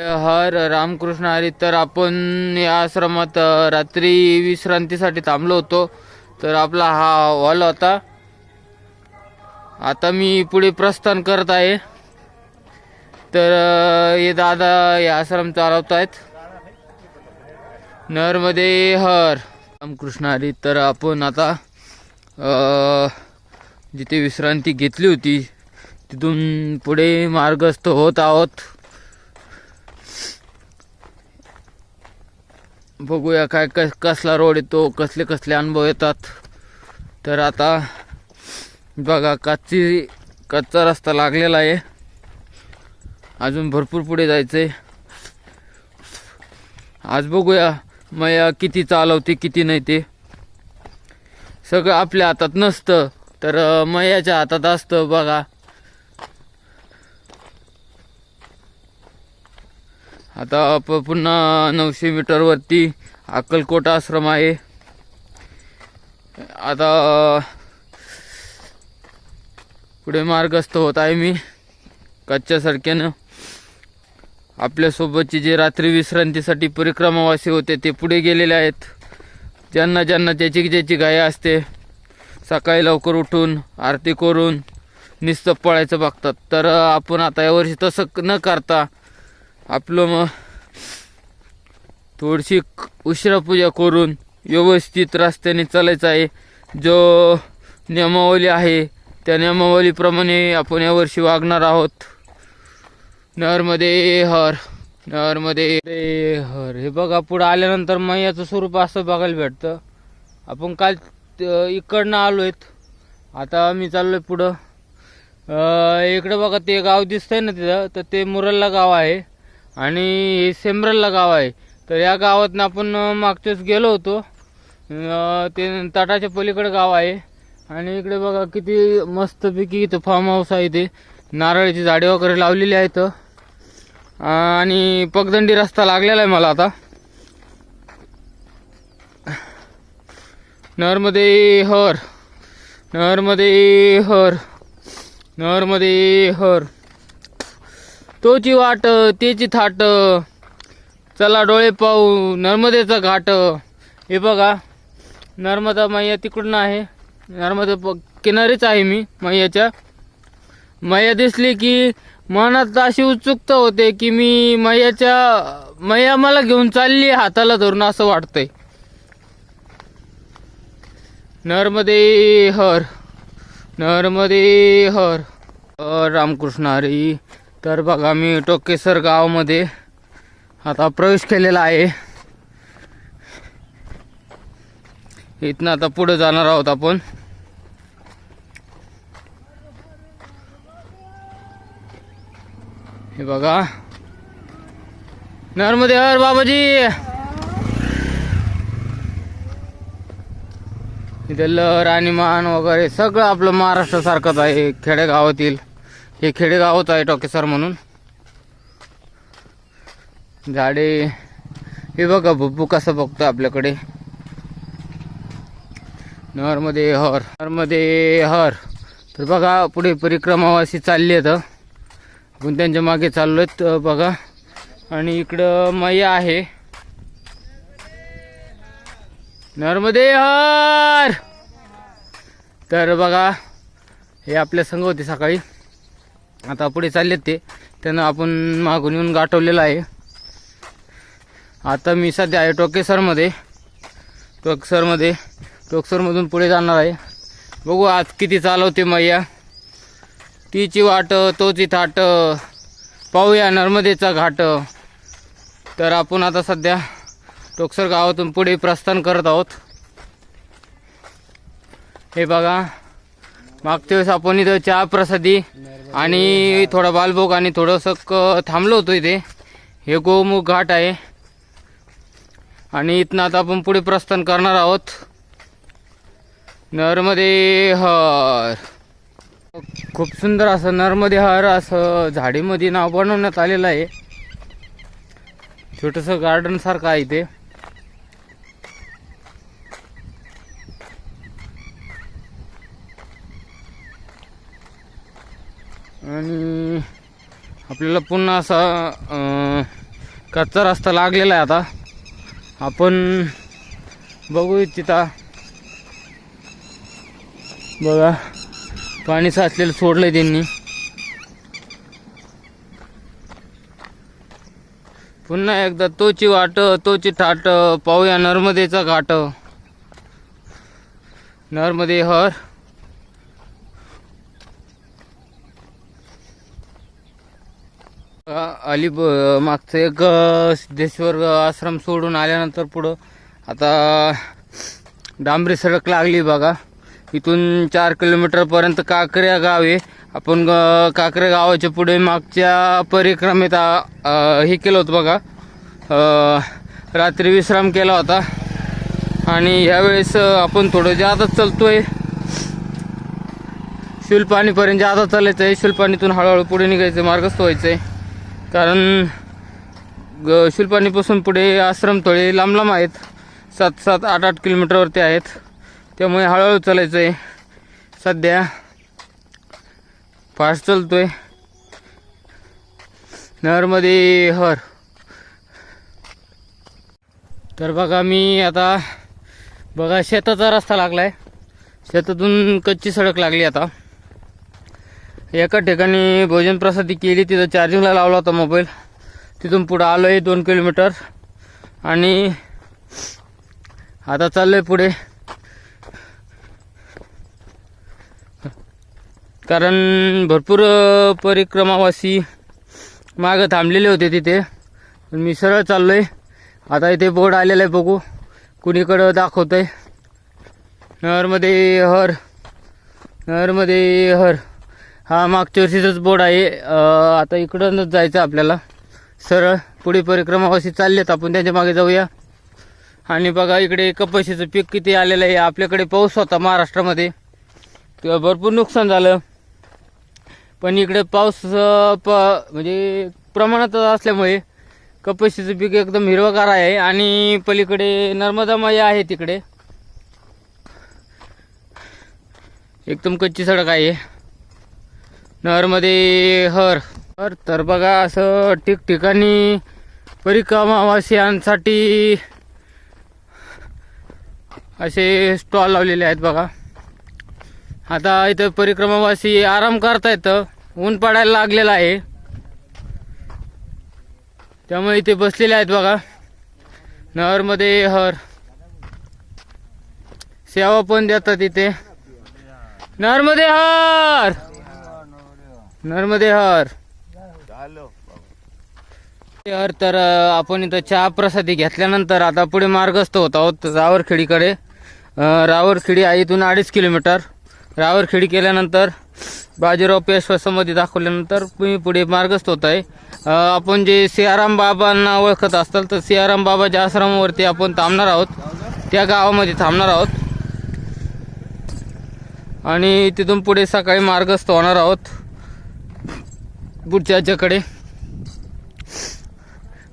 हर रामकृष्ण हरी. तर आपण या आश्रमात रात्री विश्रांतीसाठी थांबलो होतो. तर आपला हा हॉल होता. आता मी पुढे प्रस्थान करत आहे. तर हे दादा हे आश्रम चालवत आहेत नरमध्ये हर. रामकृष्ण हरी. तर आपण आता जिथे विश्रांती घेतली होती तिथून पुढे मार्गस्थ होत आहोत. बघूया काय कस कसला रोड येतो कसले कसले अनुभव येतात. तर आता बघा कच्ची कच्चा रस्ता लागलेला आहे. अजून भरपूर पुढे जायचंय. आज बघूया मया किती चालवते किती नाही ते. सगळं आपल्या हातात नसतं तर मयाच्या हातात असतं बघा. आता आप पुन्हा नऊशे मीटरवरती अक्कलकोट आश्रम आहे. आता पुढे मार्गस्थ होत आहे मी. कच्च्या सडक्यानं आपल्यासोबतचे जे रात्री विश्रांतीसाठी परिक्रमावासी होते ते पुढे गेलेले आहेत. ज्यांना ज्यांना ज्याची ज्याची गाय असते सकाळी लवकर उठून आरती करून निस्त पळायचं बघतात. तर आपण आता यावर्षी तसं न करता आपलं मग थोडीशी उशिरा पूजा करून व्यवस्थित रस्त्याने चालायचं आहे. जो नियमावली आहे त्या नियमावलीप्रमाणे आपण यावर्षी वागणार आहोत. नहरमध्ये हर नहरमध्ये हर. हे बघा पुढं आल्यानंतर मैयाचं स्वरूप असं बघायला भेटतं. आपण काल इकडनं आलो आहेत आता मी चाललोय पुढं. इकडं बघा ते गाव दिसतंय ना तिथं तर ते मुरल्ला गाव आहे. आणि हे सेमरलला गाव आहे. तर या गावातनं आपण अं, मागच्याच गेलो होतो. ते तटाच्या पलीकडे गाव आहे. आणि इकडे बघा किती मस्तपैकी इथं फार्म हाऊस आहे ते. नारळाची झाडे वगैरे लावलेली आहेत. आणि पगदंडी रस्ता लागलेला आहे मला आता. नहरमध्ये हर. नहरमध्ये हर. नहरमध्ये हर. तोची वाट तेची थाट चला डोळे पाहू नर्मदेचा घाट. हे बघा नर्मदा मैया तिकडून आहे. नर्मदा प किनारीच आहे मी मैयाच्या. मैया दिसली की मनात अशी उत्सुकता होते की मी मैयाच्या मैया मला घेऊन चालली हाताला धरून असं वाटतंय. नर्मदे हर नर्मदे हर. रामकृष्ण हरी. तर बघा मी टोकेसर गावामध्ये आता प्रवेश केलेला आहे. इथनं आता पुढे जाणार आहोत आपण. हे बघा. नर्मदे हर बाबाजी! इथं लहर आणि मान वगैरे सगळं आपलं महाराष्ट्रासारखंच आहे खेडेगावातील. हे खेडेगावच आहे टोकेसर म्हणून. झाडे हे बघा बुब्बू कसं बघतो आपल्याकडे. नरमध्ये हर नरमध्ये हर. तर बघा पुढे परिक्रमावासी चालली आहेत आपण त्यांच्या मागे चाललो आहेत बघा. आणि इकडं मैया आहे. नर्मदे हर! तर बघा हे आपल्या संघ होते सकाळी. आता पुढे चाललेत ते. त्यांना आपण मागून येऊन गाठवलेलं आहे. आता मी सध्या आहे टोकेसरमध्ये टोकेसरमध्ये टोकसरमधून पुढे जाणार आहे. बघू आज किती चालवते मैया. तिची वाट तोची थाट. पाहूया नर्मदेचा घाट. तर आपण आता सध्या टोकसर गावातून पुढे प्रस्थान करत आहोत. हे बघा. मागच्या वेळेस आपण इथं चहा प्रसादी आणि थोडा बालभोग आणि थोडंसं क थांबलो होतो इथे. हे गोमुख घाट आहे. आणि इथनं आता आपण पुढे प्रस्थान करणार आहोत. नर्मदे हर. खूप सुंदर असं नर्मदे हर असं झाडीमध्ये नाव बनवण्यात आलेलं आहे. छोटंसं गार्डन सारखं आहे इथे. आणि आपल्याला पुन्हा असा कच्चा रस्ता लागलेला आहे आता. आपण बघू तिथं बघा पाणी साचलेलं सोडलंय त्यांनी. पुन्हा एकदा तोची वाट तोची थाट पाहूया नर्मदेचा घाट. नर्मदे हर. अली ब- मागचं एक सिद्धेश्वर आश्रम सोडून आल्यानंतर पुढं आता डांबरी सडक लागली बघा. इथून चार किलोमीटरपर्यंत काकऱ्या गाव आहे. आपण ग- काकऱ्या गावाच्या पुढे मागच्या परिक्रमेत हे केलं होतं बघा. रात्री विश्राम केला होता. आणि ह्यावेळेस आपण थोडं जादा आहे शिलपाणीपर्यंत जादा चालायचं आहे शिलपाणीतून हळूहळू पुढे निघायचं मार्गस्थ व्हायचं आहे कारण ग शिलपाणीपासून पुढे आश्रमतळे लांब लांब आहेत. सात सात आठ आठ किलोमीटरवरती आहेत. त्यामुळे हळूहळू चालायचं आहे सध्या फास्ट चलतो आहे नहरमध्ये हर. तर बघा मी आता बघा शेताचा रस्ता लागला आहे शेतातून कच्ची सडक लागली आता. एका ठिकाणी भोजन प्रसादी केली तिथं चार्जिंगला लावला होता मोबाईल तिथून पुढं आलो आहे दोन किलोमीटर आणि आता चाललो आहे पुढे. कारण भरपूर परिक्रमावासी मागं थांबलेले होते तिथे. मी सरळ चाललो आहे आता इथे बोर्ड आलेला आहे बघू. कुणीकडं दाखवतं आहे नगरमध्ये हर. नहरमध्ये हर. हा मागच्या वर्षीचाच बोर्ड आहे. आता इकडूनच जायचं आपल्याला. सरळ पुढे परिक्रमावासी चाललेत. आपण त्यांच्या मागे जाऊया. आणि बघा इकडे कपाशीचं पीक किती आलेलं आहे. आपल्याकडे पाऊस होता महाराष्ट्रामध्ये. तेव्हा भरपूर नुकसान झालं. पण इकडे पाऊस प म्हणजे प्रमाणात असल्यामुळे कपाशीचं पीक एकदम हिरवगार आहे. आणि पलीकडे नर्मदा माया आहे तिकडे. एकदम कच्ची सडक आहे. नहरमध्ये हर हर तर बघा असं ठिकठिकाणी परिक्रमावासियांसाठी असे स्टॉल लावलेले आहेत बघा. आता इथं परिक्रमावासी आराम करतायत ऊन पडायला लागलेलं आहे. त्यामुळे इथे बसलेले आहेत बघा. नहरमध्ये हर. सेवा पण देतात इथे. नहरमध्ये हर! नर्मदे हर हर तर आपण इथं चहा प्रसादी घेतल्यानंतर आता पुढे मार्गस्थ होत आहोत रावरखेडीकडे. रावरखेडी आहे इथून अडीच किलोमीटर. रावरखेडी केल्यानंतर बाजीराव पेशवा समाधी दाखवल्यानंतर मी पुढे मार्गस्थ होत आहे आपण जे सियाराम बाबांना ओळखत असताल तर सियाराम बाबाच्या आश्रमावरती आपण थांबणार आहोत. त्या गावामध्ये थांबणार आहोत. आणि तिथून पुढे सकाळी मार्गस्थ होणार आहोत. पुढच्या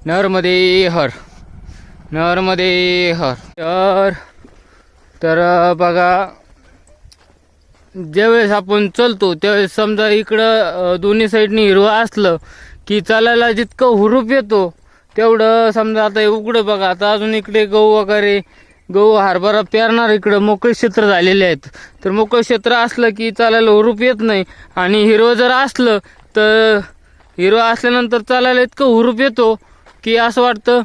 नरमध्ये हर. नरमध्ये हर. तर तर बघा ज्यावेळेस आपण चलतो त्यावेळेस समजा इकडं दोन्ही साईडनी हिरवं असलं की चालायला जितकं हुरूप येतो तेवढं समजा आता उघडं बघा आता अजून इकडे गहू वगैरे गहू हरभरा पेरणार इकडं मोकळे क्षेत्र झालेले आहेत. तर मोकळं क्षेत्र असलं की चालायला हुरूप येत नाही आणि हिरवं जर असलं तर हिरवं असल्यानंतर चालायला इतकं हुरूप येतो की असं वाटतं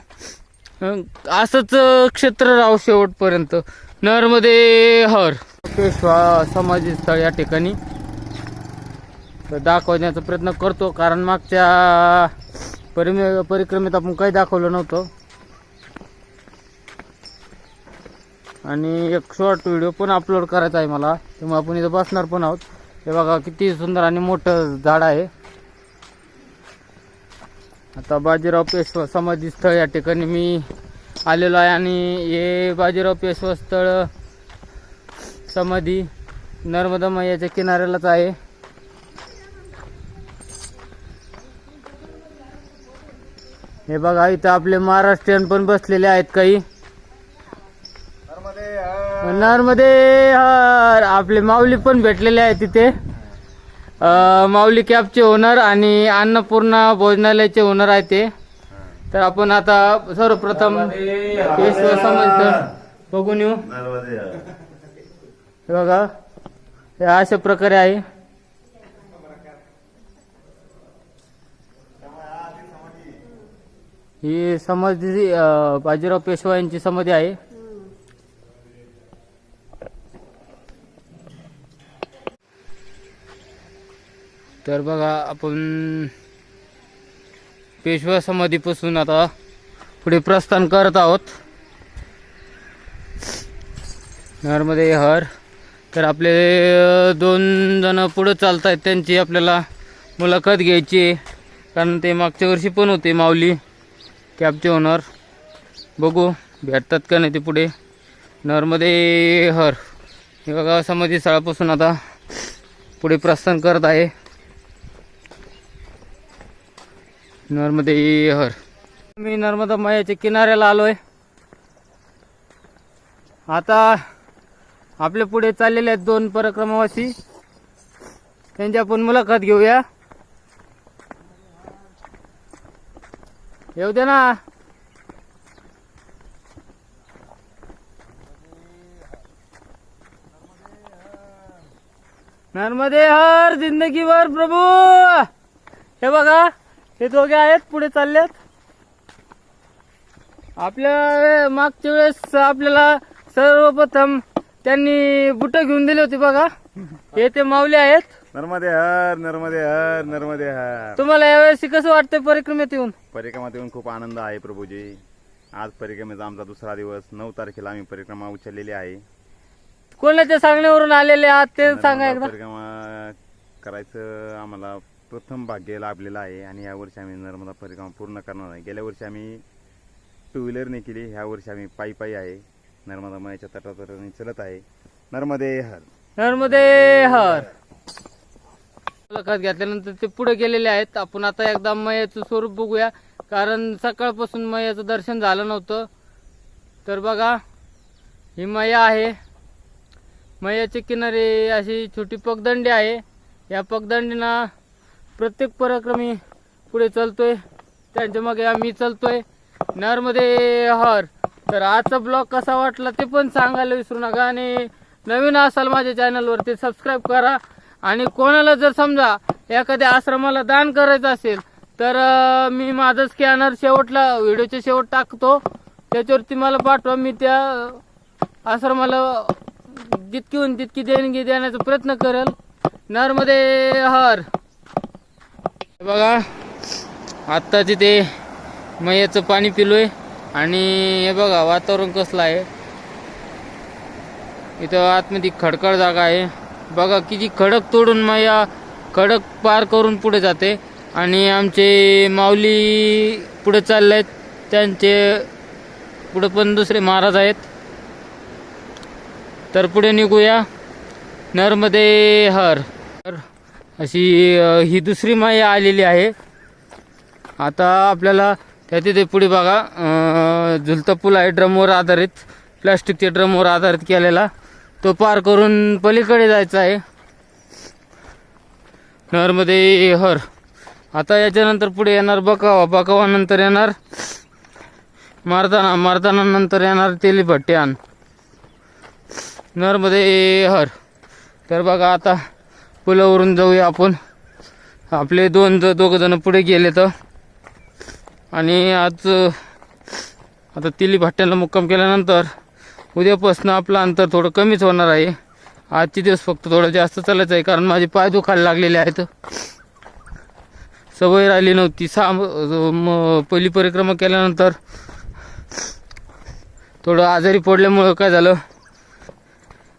असंच क्षेत्र राहू शेवटपर्यंत. नरमध्ये हर. पेशवा समाधी स्थळ या ठिकाणी. दाखवण्याचा प्रयत्न करतो कारण मागच्या परिमे परिक्रमेत आपण काही दाखवलं नव्हतं. आणि एक शॉर्ट व्हिडिओ पण अपलोड करायचा आहे मला त्यामुळे आपण इथं बसणार पण आहोत. हे बघा किती सुंदर आणि मोठं झाड आहे. आता बाजीराव पेशवा समाधी स्थळ या ठिकाणी मी आलेलो आहे आणि हे बाजीराव पेशवा स्थळ समाधी नर्मदा मैयाच्या किनाऱ्यालाच आहे. हे बघा इथं आपले महाराष्ट्रीयन पण बसलेले आहेत काही. नर्मदे हर. आपले माऊली पण भेटलेले आहेत तिथे. माऊली कॅबचे ओनर आणि अन्नपूर्णा भोजनालयाचे ओनर आहे ते. तर आपण आता सर्वप्रथम हे समाज बघून येऊ. हे बघा. हे अशा प्रकारे आहे. ही समाधी बाजीराव पेशवा यांची समाधी आहे. तर बघा आपण पेशवा समाधीपासून आता पुढे प्रस्थान करत आहोत. नर्मदे हर. तर आपले दोन जण पुढं चालत आहेत त्यांची आपल्याला मुलाखत घ्यायची आहे. कारण ते मागच्या वर्षी पण होते माऊली कॅबचे ओनर बघू भेटतात का नाही ते पुढे. नर्मदे हर. हे बघा समाधी स्थळापासून आता पुढे प्रस्थान करत आहे. नर्मदे हर. मी नर्मदा मायाच्या किनाऱ्याला आलोय. आता आपल्या पुढे चाललेले आहेत दोन परिक्रमावासी त्यांची आपण मुलाखत घेऊया. येऊ दे ना. नर्मदे हर जिंदगी भर प्रभू. हे बघा. हे दोघे आहेत पुढे चाललेत आपल्या मागच्या वेळेस आपल्याला सर्वप्रथम त्यांनी बुट घेऊन दिली होती बघा. हे ते माऊली आहेत. नर्मदे हर नर्मदे हर नर्मदे हर. तुम्हाला यावेळेस कसं वाटतंय परिक्रमेत येऊन? परिक्रमात येऊन खूप आनंद आहे प्रभूजी. आज परिक्रमेचा आमचा दुसरा दिवस. नऊ तारखेला आम्ही परिक्रमा उचललेली आहे. कोणाच्या सांगण्यावरून आलेले आहात ते सांगा एकदा. परिक्रमा करायचं आम्हाला प्रथम भाग्य लाभलेलं आहे आणि यावर्षी आम्ही नर्मदा परिक्रमा पूर्ण करणार आहे. गेल्या वर्षी आम्ही टू व्हीलरने केली ह्या वर्षी आम्ही पायी पायी आहे. नर्मदा मायाच्या तटातटाने चलत आहे. नर्मदे हर. नर्मदे हर. मुलाखत घेतल्यानंतर ते पुढे गेलेले आहेत. आपण आता एकदा मयाचं स्वरूप बघूया. कारण सकाळपासून मयाचं दर्शन झालं नव्हतं. तर बघा ही मया आहे. मयाच्या किनारे अशी छोटी पगदंडी आहे. या पगदंडीना प्रत्येक पराक्रमी पुढे चलतोय. त्यांच्या मागे आम्ही चलतोय. नरमध्ये हर. तर आजचा ब्लॉग कसा वाटला ते पण सांगायला विसरू नका आणि नवीन असाल माझ्या चॅनलवरती सबस्क्राईब करा. आणि कोणाला जर समजा एखाद्या आश्रमाला दान करायचं असेल तर मी माझा स्कॅनर शेवटला व्हिडिओच्या शेवट टाकतो. त्याच्यावरती मला पाठवा. मी त्या आश्रमाला जितकी होऊन तितकी देणगी देण्याचा प्रयत्न करेल. नरमध्ये हर. बघा आत्ता तिथे मयाचं पाणी पिलोय आणि हे बघा वातावरण कसलं आहे. इथं आतमध्ये खडखड जागा आहे. बघा किती खडक तोडून मया खडक पार करून पुढे जाते. आणि आमचे माऊली पुढे चालले आहेत त्यांचे पुढे पण दुसरे महाराज आहेत. तर पुढे निघूया. नरमध्ये हर. अशी ही दुसरी माया आलेली आहे. आता आपल्याला त्या तिथे पुढे बघा झुलता पूल आहे ड्रमवर आधारित प्लॅस्टिकच्या ड्रमवर आधारित केलेला. तो पार करून पलीकडे जायचा आहे. नहरमध्ये हर. आता याच्यानंतर पुढे येणार बकावा बकावानंतर येणार मारताना मारताना नंतर येणार तेलीपट्ट्यान नरमध्ये हर. तर बघा आता पुलावरून जाऊया आपण. आपले दोन ज दोघं जण पुढे गेले तर आणि आज आता तिली भाट्याला मुक्काम केल्यानंतर उद्यापासून आपलं अंतर थोडं कमीच होणार आहे. आजचे दिवस फक्त थोडं जास्त चालायचं आहे कारण माझे पाय दुखायला लागलेले आहेत. सवय राहिली नव्हती. सहा पहिली परिक्रमा केल्यानंतर थोडं आजारी पडल्यामुळं काय झालं?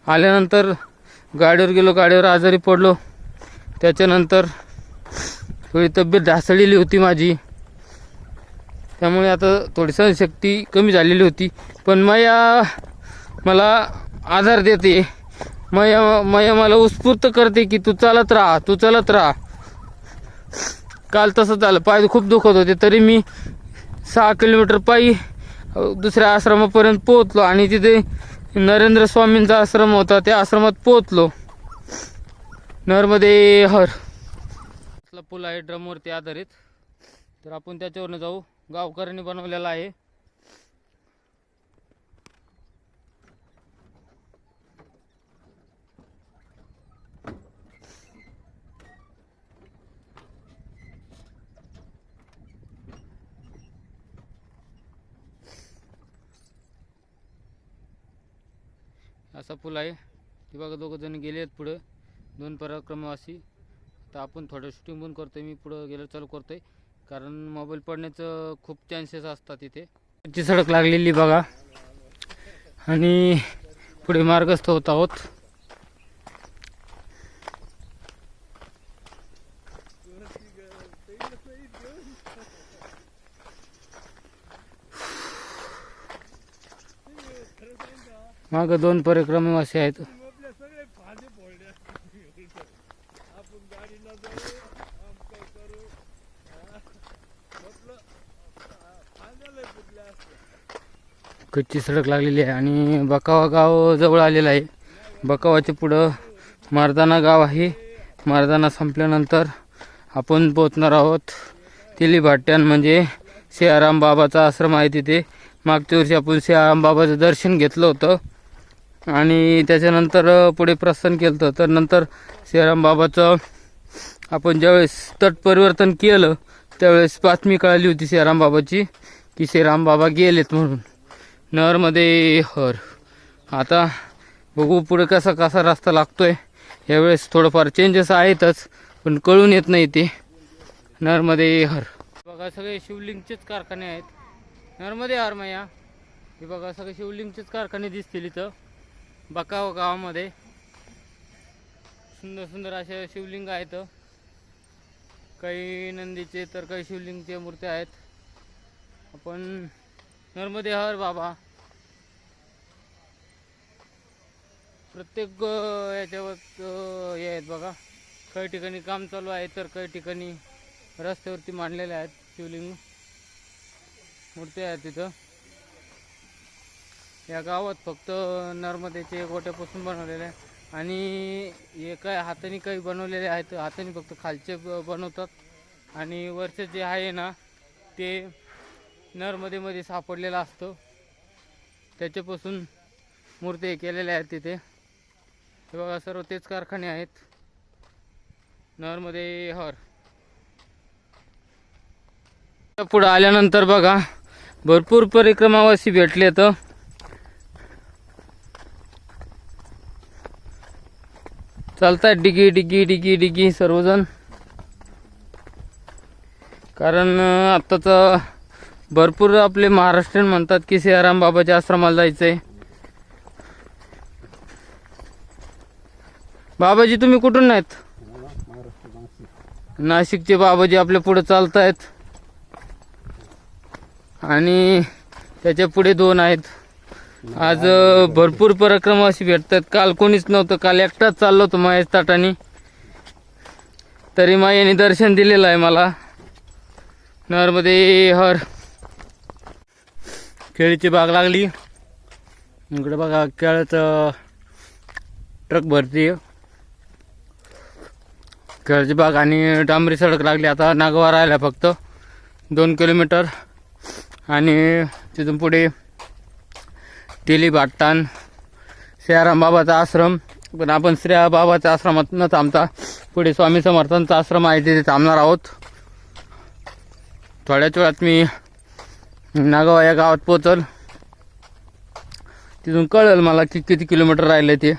आल्यानंतर गाडीवर गेलो गाडीवर आजारी पडलो. त्याच्यानंतर थोडी तब्येत ढासळलेली होती माझी. त्यामुळे आता थोडी सहनशक्ती कमी झालेली होती. पण माया मला आधार देते. माया माया मला उत्स्फूर्त करते की तू चालत राहा तू चालत राहा. काल तसं झालं. पाय खूप दुखत होते. तरी मी सहा किलोमीटर पायी दुसऱ्या आश्रमापर्यंत पोहोचलो आणि तिथे नरेंद्र स्वामींचा आश्रम होता त्या आश्रमात पोहोचलो. नर्मदे हर. पूल आहे ड्रमवरती आधारित. तर आपण त्याच्यावरनं जाऊ. गावकऱ्यांनी बनवलेला आहे. असा पूल आहे. ते बघा दोघं जण गेले आहेत पुढं. दोन पराक्रमवासी. तर आपण थोडं शूटिंग पण आहे मी पुढं गेलं चालू करतोय. कारण मोबाईल पडण्याचं खूप चान्सेस असतात इथे. ची सडक लागलेली बघा. आणि पुढे मार्गस्थ होत आहोत. मागं दोन परिक्रमावासी आहेत. कच्ची सडक लागलेली आहे आणि बकावा गाव जवळ आलेला आहे. बकावाच्या पुढं मारदाना गाव आहे. मारदाना संपल्यानंतर आपण पोचणार आहोत तिली भाट्यान म्हणजे सियाराम बाबाचा आश्रम आहे तिथे. मागच्या वर्षी आपण सियाराम बाबाचं दर्शन घेतलं होतं. आणि त्याच्यानंतर पुढे प्रस्थान केलं होतं तर नंतर श्रीरामबाबाचं बाबाचं आपण ज्यावेळेस तट परिवर्तन केलं त्यावेळेस बातमी कळाली होती सियाराम बाबाची की श्रीरामबाबा गेलेत म्हणून. नरमध्ये हर. आता बघू पुढे कसा कसा रस्ता लागतोय. यावेळेस थोडंफार चेंजेस आहेतच पण कळून येत नाही ते. नरमध्ये हर. बघा सगळे शिवलिंगचेच कारखाने आहेत. नर्मदे हर मैया. हे बघा सगळे शिवलिंगचेच कारखाने दिसतील इथं. बकाव गावामध्ये सुंदर सुंदर असे शिवलिंग आहेत. काही नंदीचे तर काही शिवलिंगचे मूर्त्या आहेत. आपण नर्मदे हर बाबा. प्रत्येक याच्यावर हे आहेत बघा. काही ठिकाणी काम चालू आहे तर काही ठिकाणी रस्त्यावरती मांडलेले आहेत शिवलिंग. मूर्त्या आहेत तिथं. या गावात फक्त नर्मदेचे गोट्यापासून बनवलेले आहे. आणि हे काय हाताने काही बनवलेले आहेत हाताने फक्त खालचे बनवतात. आणि वरचे जे आहे ना ते नर्मदेमध्ये सापडलेलं असतं. त्याच्यापासून मूर्ती केलेल्या आहेत तिथे. हे बघा सर्व तेच कारखाने आहेत. नर्मदे हर. पुढं आल्यानंतर बघा भरपूर परिक्रमावासी भेटले तर चालतात डिगी डिगी डिगी डिगी सर्वजण. कारण आत्ताचं भरपूर आपले महाराष्ट्रीयन म्हणतात की सियाराम बाबाच्या आश्रमाला जायचंय. बाबाजी तुम्ही कुठून आहेत नाशिकचे बाबाजी आपल्या पुढे चालत आहेत आणि त्याच्या पुढे दोन आहेत. आज भरपूर भरपूर अशी भेटतात. काल कोणीच नव्हतं. काल एकटाच चाललो होतो महेश ताटाने. तरी मायाने दर्शन दिलेलं आहे मला. नरमध्ये हर. केळीची बाग लागली. इकडे बघा केळाचं ट्रक भरती. केळाची बाग आणि डांबरी सडक लागली. आता नागवा राहिला फक्त. दोन किलोमीटर. आणि तिथून पुढे तेली भाट्टान बाबाचा आश्रम पण आपण श्रेया बाबाच्या आश्रमात न थांबता पुढे स्वामी समर्थांचा आश्रम आहे तिथे थांबणार आहोत. थोड्याच वेळात मी नागावा या गावात पोचल तिथून कळेल मला की किती किलोमीटर राहिले ते.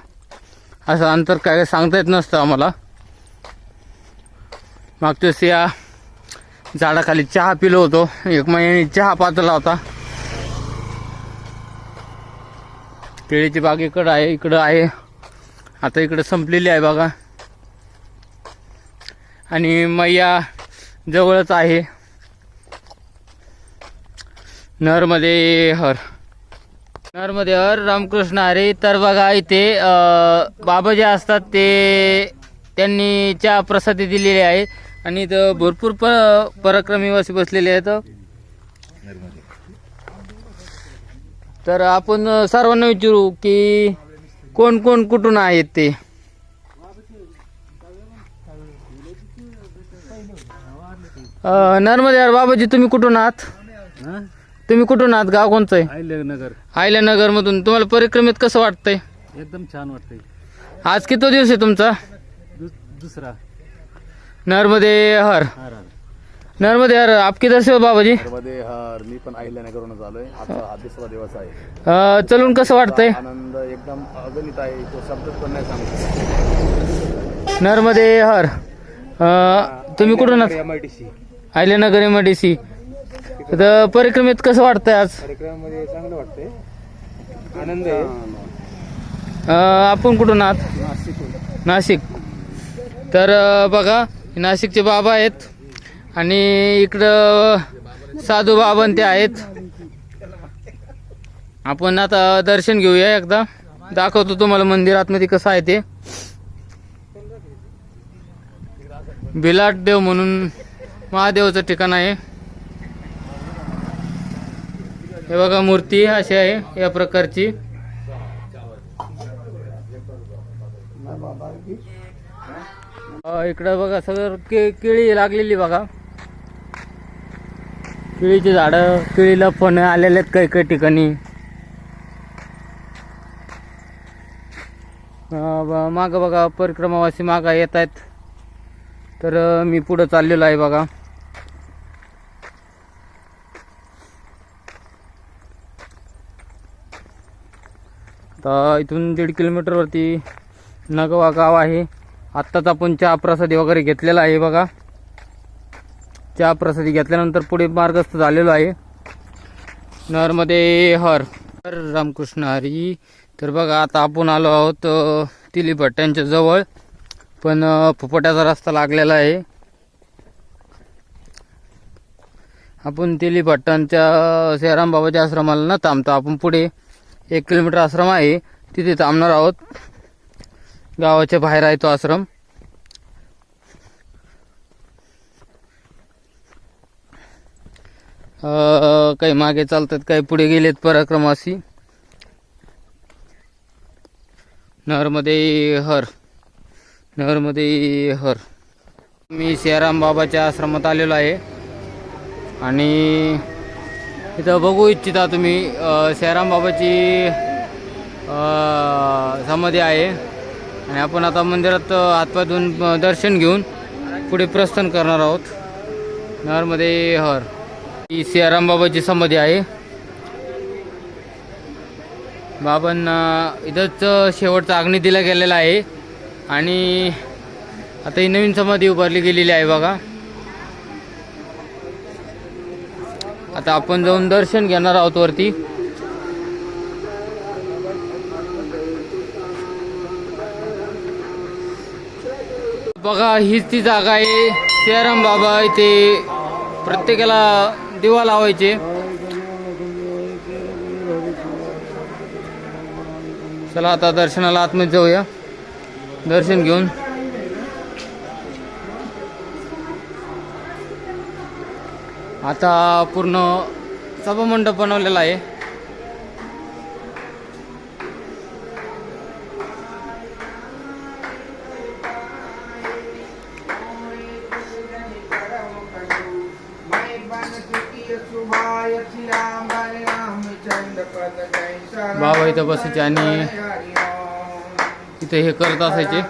असं अंतर काय सांगता येत नसतं आम्हाला. मागच्या या झाडाखाली चहा पिलो होतो. एक महिन्याने चहा पातला होता. केळीची बाग इकडं आहे इकडं आहे. आता इकडं संपलेली आहे बघा आणि मैया जवळच आहे. नरमध्ये हर. नरमध्ये हर रामकृष्ण हरे. तर बघा इथे बाबा जे असतात ते त्यांनी चहा प्रसादी दिलेली आहे. आणि इथं भरपूर प पराक्रमीवासी बसलेले आहेत. तर आपण सर्वांना विचारू की कोण कोण कुठून आहेत ते? नर्मदे यार बाबाजी तुम्ही कुठून आहात? तुम्ही कुठून आहात? गाव कोणचं आहे? नगर. आयल्यानगर मधून तुम्हाला परिक्रमेत कसं वाटतंय? एकदम छान वाटतंय. आज किती दिवस आहे तुमचा? दुसरा. नर्मदे हर हार. नर्मदे हर आप किधर से हो बाबाजी? मध्ये हा मी पण अहिल्यानगरहूनच आलोय. आता हा दुसरा दिवस आहे. अं, चलून कसं वाटतंय? आनंद एकदम अगणित आहे तो शब्दच पण नाही सांगू नर्मदे हर अं, तुम्ही कुठून आहात M I T C Ahilyanagar M D C तर परिक्रमेत कसं वाटतंय आज? कार्यक्रमामध्ये चांगलं वाटतंय. आनंद आहे. अं, आपण कुठून आहात? नाशिक. तर अं, बघा नाशिकचे बाबा आहेत. आणि इकडं साधू बाबंते आहेत. आपण आता दर्शन घेऊया एकदा. दाखवतो तुम्हाला मंदिर आतमध्ये कसं आहे ते. बिलाट देव म्हणून महादेवाचं ठिकाण आहे. हे बघा मूर्ती अशी आहे या प्रकारची. इकडं बघा सगळं के केळी लागलेली बघा. केळीची झाडं केळीला फणं आलेले आहेत काही काही ठिकाणी. माग बघा परिक्रमावासी मागा येत आहेत. तर मी पुढं चाललेलो आहे बघा. तर इथून दीड किलोमीटरवरती नगवा गाव आहे. आत्ताच आपण चहा प्रसादी वगैरे घेतलेला आहे बघा. चहा प्रसादी घेतल्यानंतर पुढे मार्गस्थ झालेलो आहे. नरमध्ये हर. हर रामकृष्ण हरी. तर बघा आता आपण आलो आहोत तिली भट्ट्यांच्या जवळ. पण अ, फुफट्याचा रस्ता लागलेला आहे. आपण तिली भट्टांच्या सेराम बाबाच्या आश्रमाला न थांबतो आपण पुढे एक किलोमीटर आश्रम आहे. तिथे थांबणार आहोत. गावाच्या बाहेर आहे तो आश्रम. काही मागे चालतात काही पुढे गेलेत पराक्रमासी नहरमध्ये हर नहरमध्ये हर. मी शेराम बाबाच्या आश्रमात आलेलो आहे. आणि इथं बघू इच्छिता तुम्ही अं, शेराम बाबाची समाधी आहे. आणि आपण आता मंदिरात हातपाय धुवून दर्शन घेऊन पुढे प्रस्थान करणार आहोत. नहरमध्ये हर. ही सियाराम समाधी आहे. बाबांना इथंच शेवटचा अग्नी दिला गेलेला आहे. आणि आता ही नवीन समाधी उभारली गेलेली आहे बघा. आता आपण जाऊन दर्शन घेणार आहोत वरती. बघा हीच ती जागा आहे. सियाराम बाबा इथे प्रत्येकाला दिवा लावायचे. चला आता दर्शनाला आतमध्ये जाऊया. दर्शन घेऊन. आता पूर्ण सभामंडप बनवलेला आहे. इथं बसायचे आणि इथे हे करत असायचे.